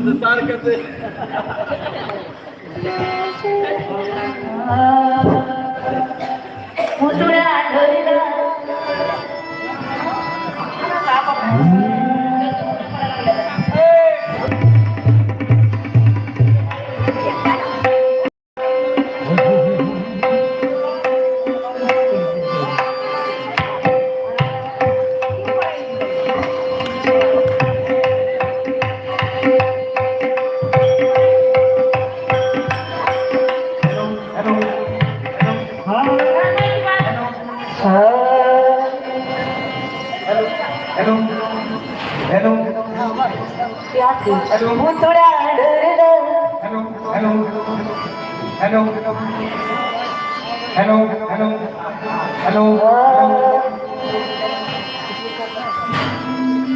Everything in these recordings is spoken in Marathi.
सारखंच मुतुळा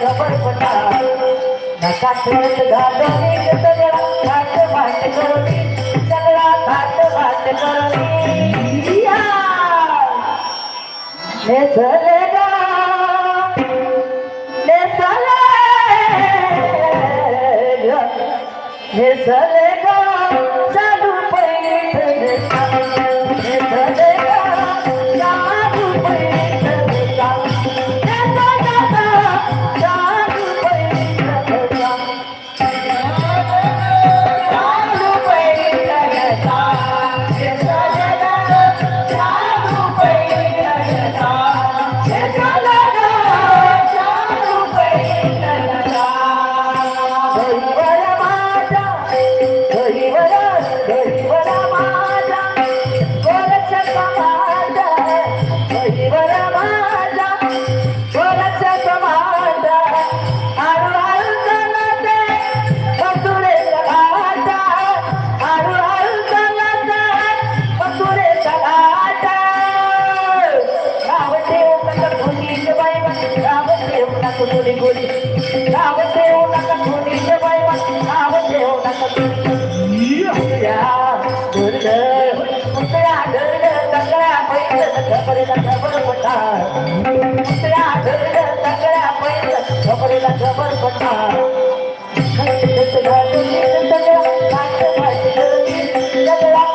बरपटा नकात घाट एक सगळा घाट भाट करवी सगळा घाट भाट करवी नेसले गा नेसले नेसले खबरेला खबर पडला. खंडीत घालून सगळा थाट भाट करणी सगळा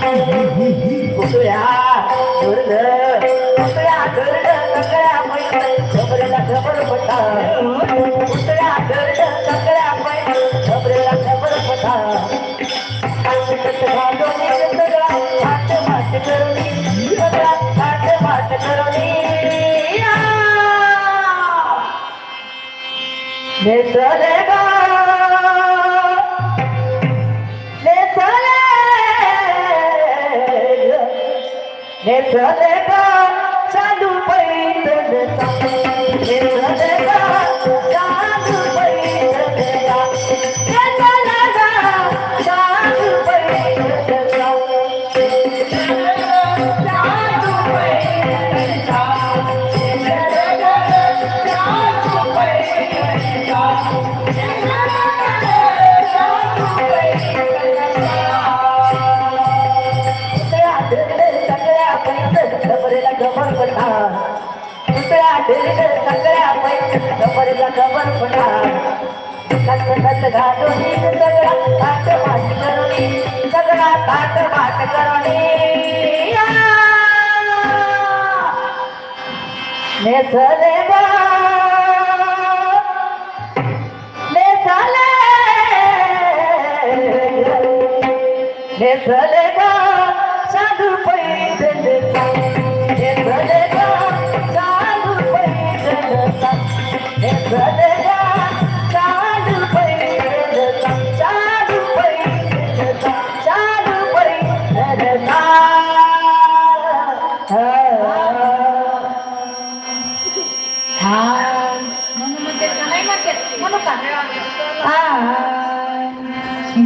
ठेवू नका कोणी कुठल्या सगळ्या मैत्री खबरेला खबर पडा कुठल्या दुर्ग सगळ्या मैत्री खबरेला खबर पडा अंगकट घालून करुणी करुणी नेसले खबर पडा कस कस घालून सगळा थाट माट करुणी सगळा थाट माट करुणी नेसले नेसले। नेसले।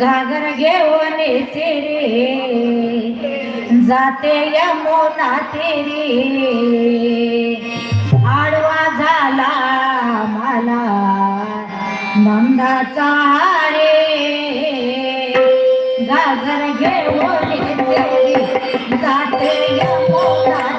घागर घेऊन सिरे जाते यमुना तेरी आडवा झाला मला नंदाचा रे. घागर घेऊन जाते यमुना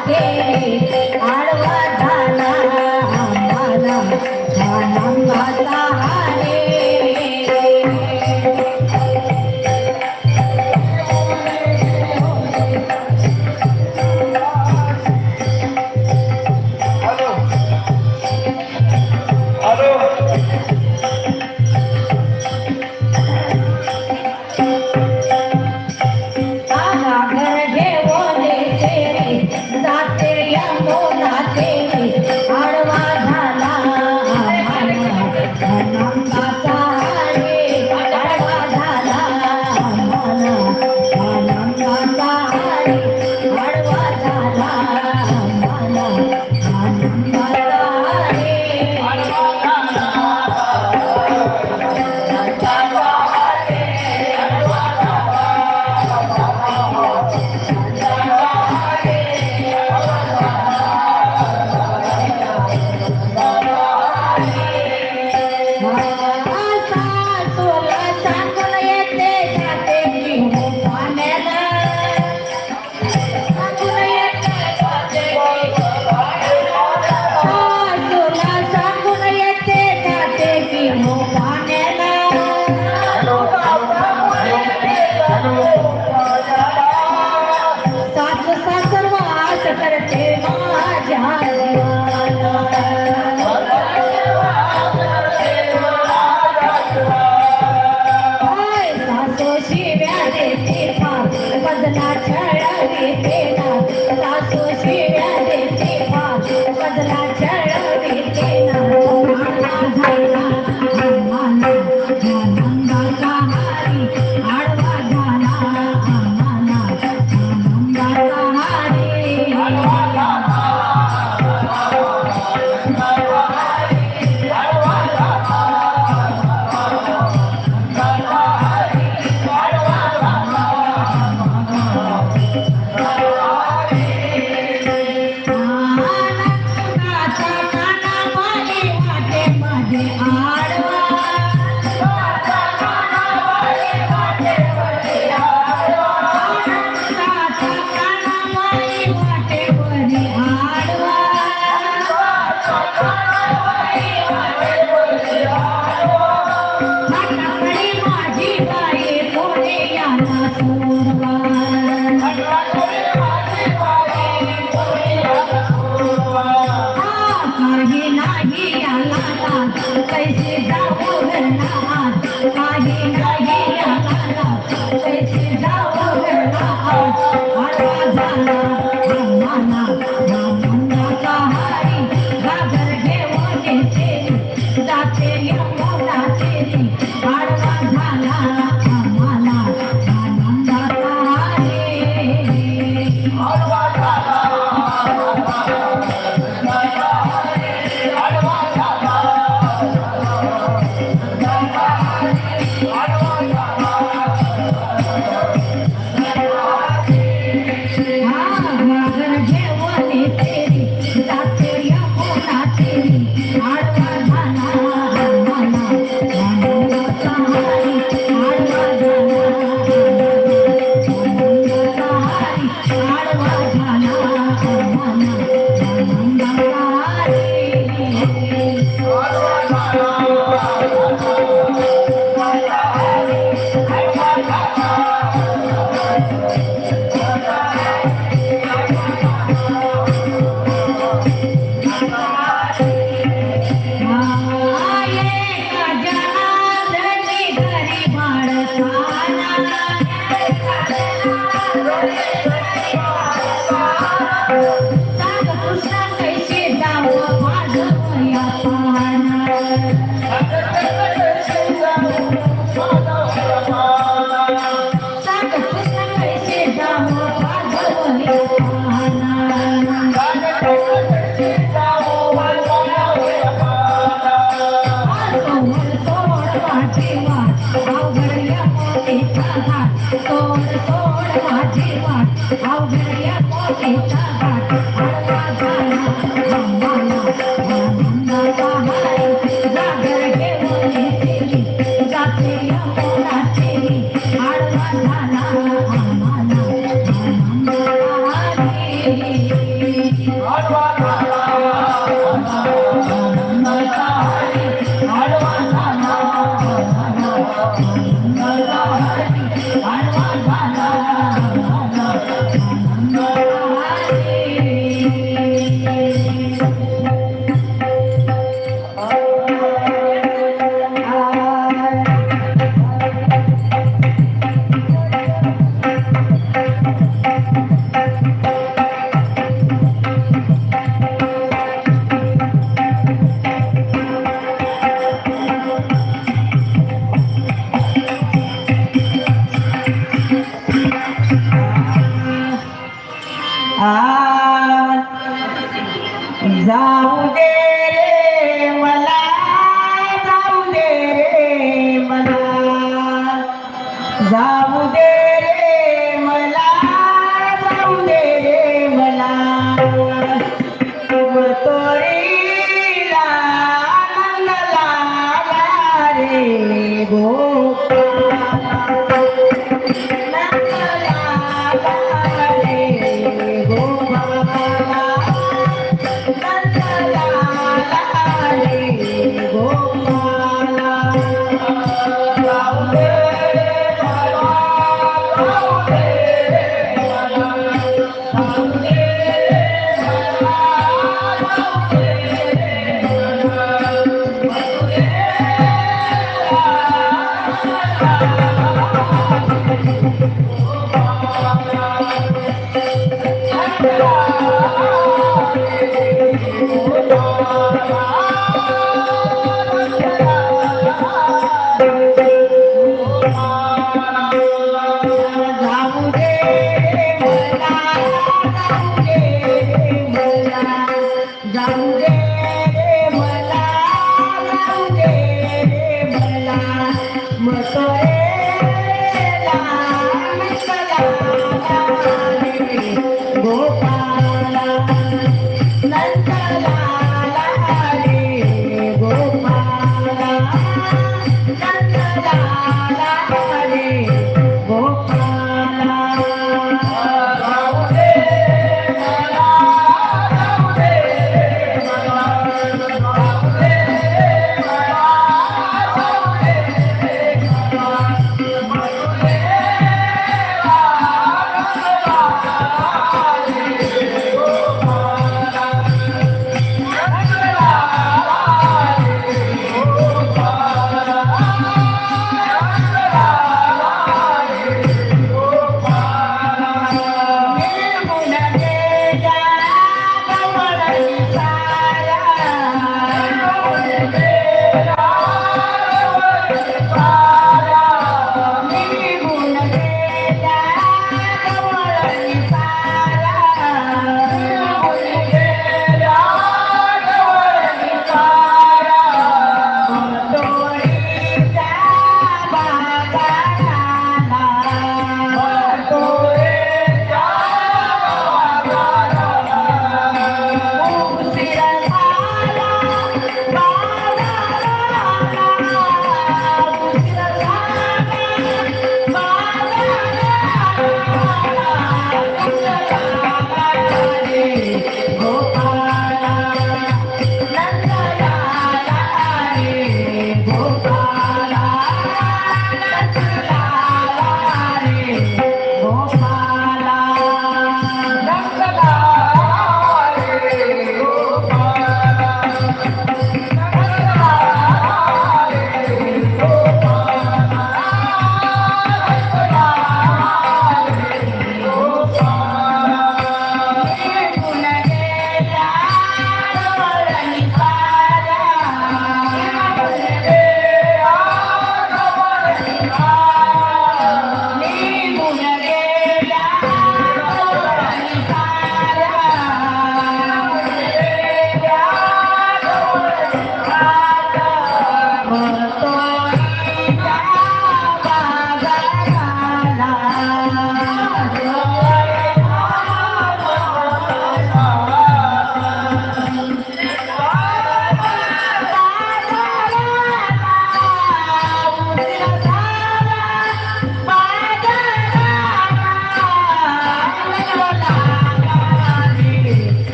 வாழ்வார்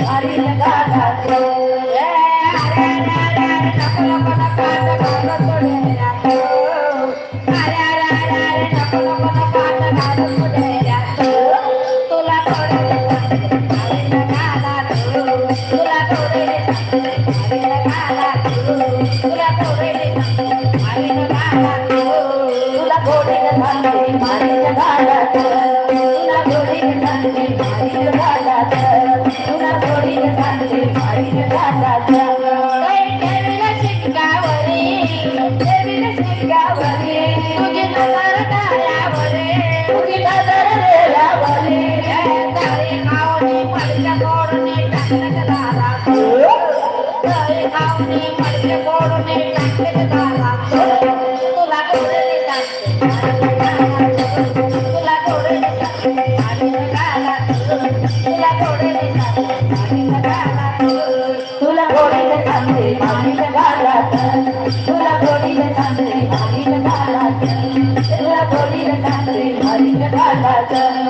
भारी लगा la la la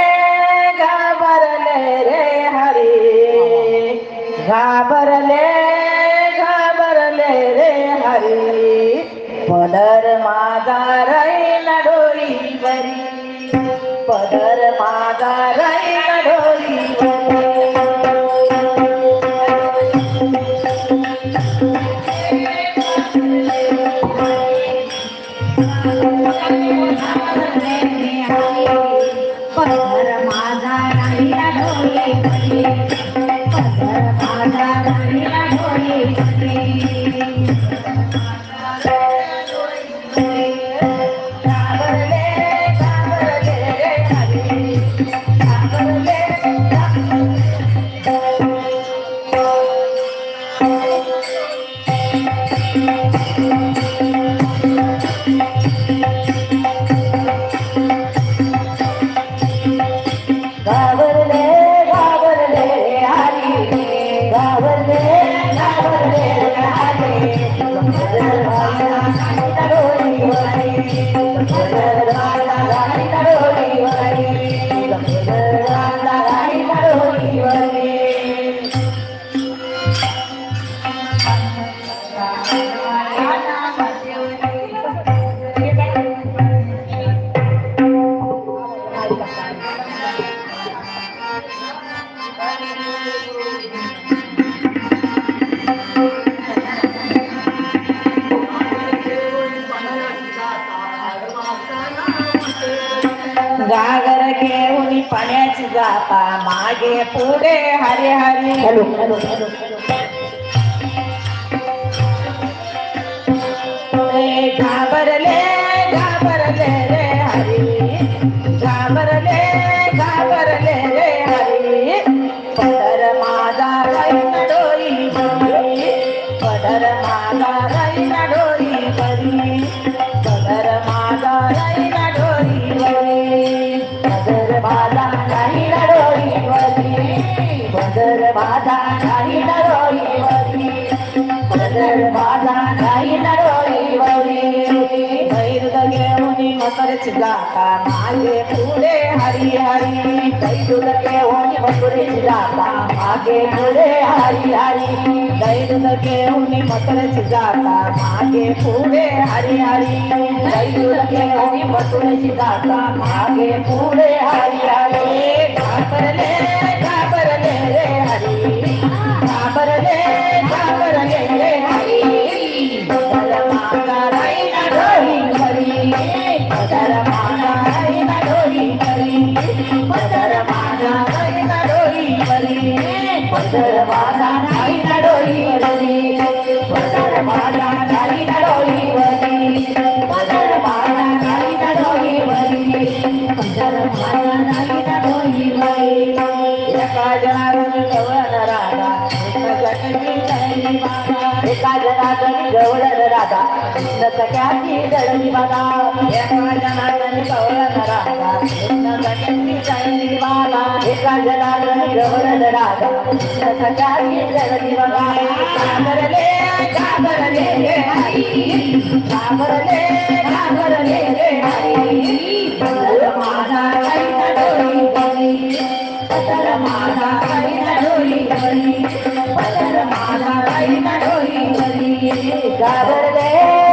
তারাই রইব गागर घेऊन पाण्याची जाता मागे पुढे हरे हरे. Hello hello hello. घाबरले घाबरले रे हरी. घाबरले घेऊन जाता. मागे पुढे हरी हरी दैन घेऊन मकरच जाता. मागे पुढे हरी हरी दैन घेऊन मकरच जाता. मागे पुढे हरी हरी घाबरले घाबरले रे हरी. घाबरले. जळली बाबा एका जनार्दनी गवळण राधा कृष्ण सख्याची जळली एका घाबरले घाबरले रे घाबरले घाबरले रे माझा माझा माझा घाबरले